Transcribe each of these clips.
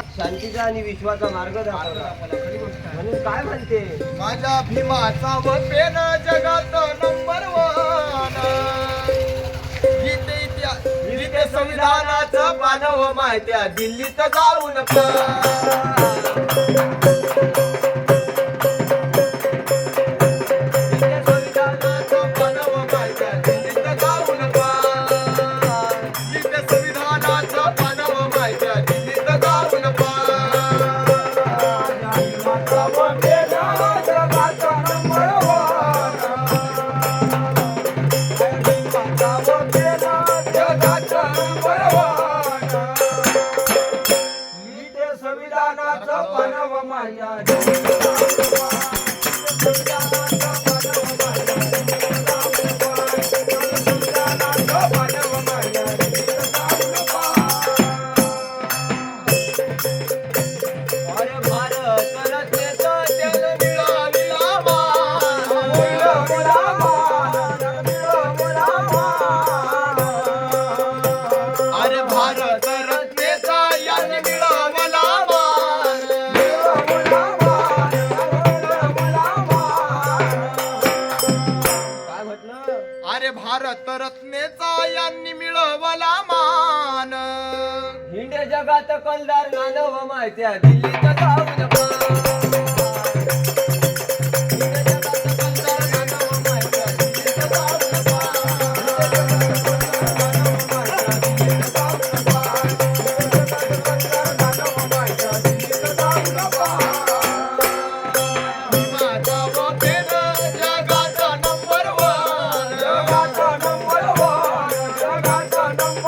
शांतीचा आणि विश्वाचा मार्ग दाखवला. म्हणून काय म्हणते? माझ्या भीमाचा व पेन जगात नंबर वन. गीते गीते संविधानाचं मानव माहित्या दिल्लीत जाऊन संविधानाचं संविधानाचं अरे रत्नेचा यांनी मिळवला मान. हिंड जगात कलदार माहिती दिल्ली Don't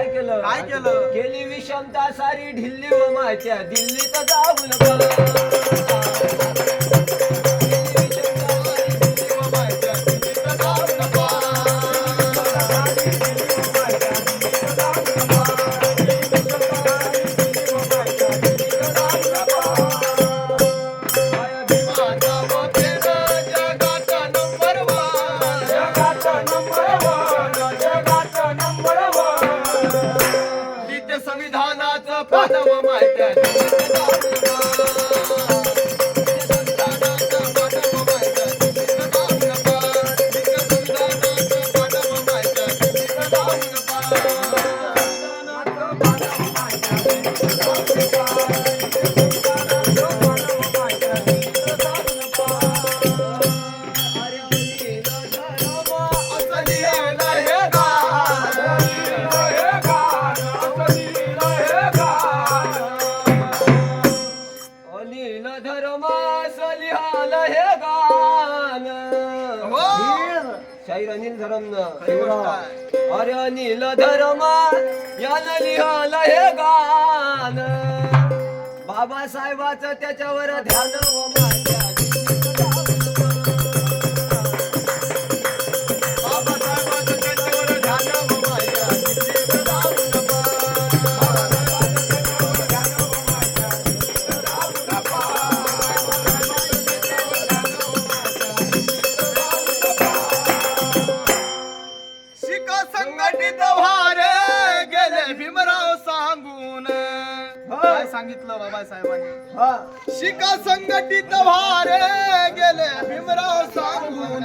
जाऊन काय केलं? काय केलं? दिल्ली केलं विषमता सारी ढिल्ली व माझ्या दिल्लीत जाऊन अनिल धरम अरे अनिल धर्मा यानं लिहाल हे गान बाबासाहेबाचं त्याच्यावर ध्यान व माझ्या बाबासाहेबांचं त्यांच्यावर ध्यान व माया काय सांगितलं बाबासाहेबांनी? हा. शिका संघटित व्हारे गेले भीमराव सांगून.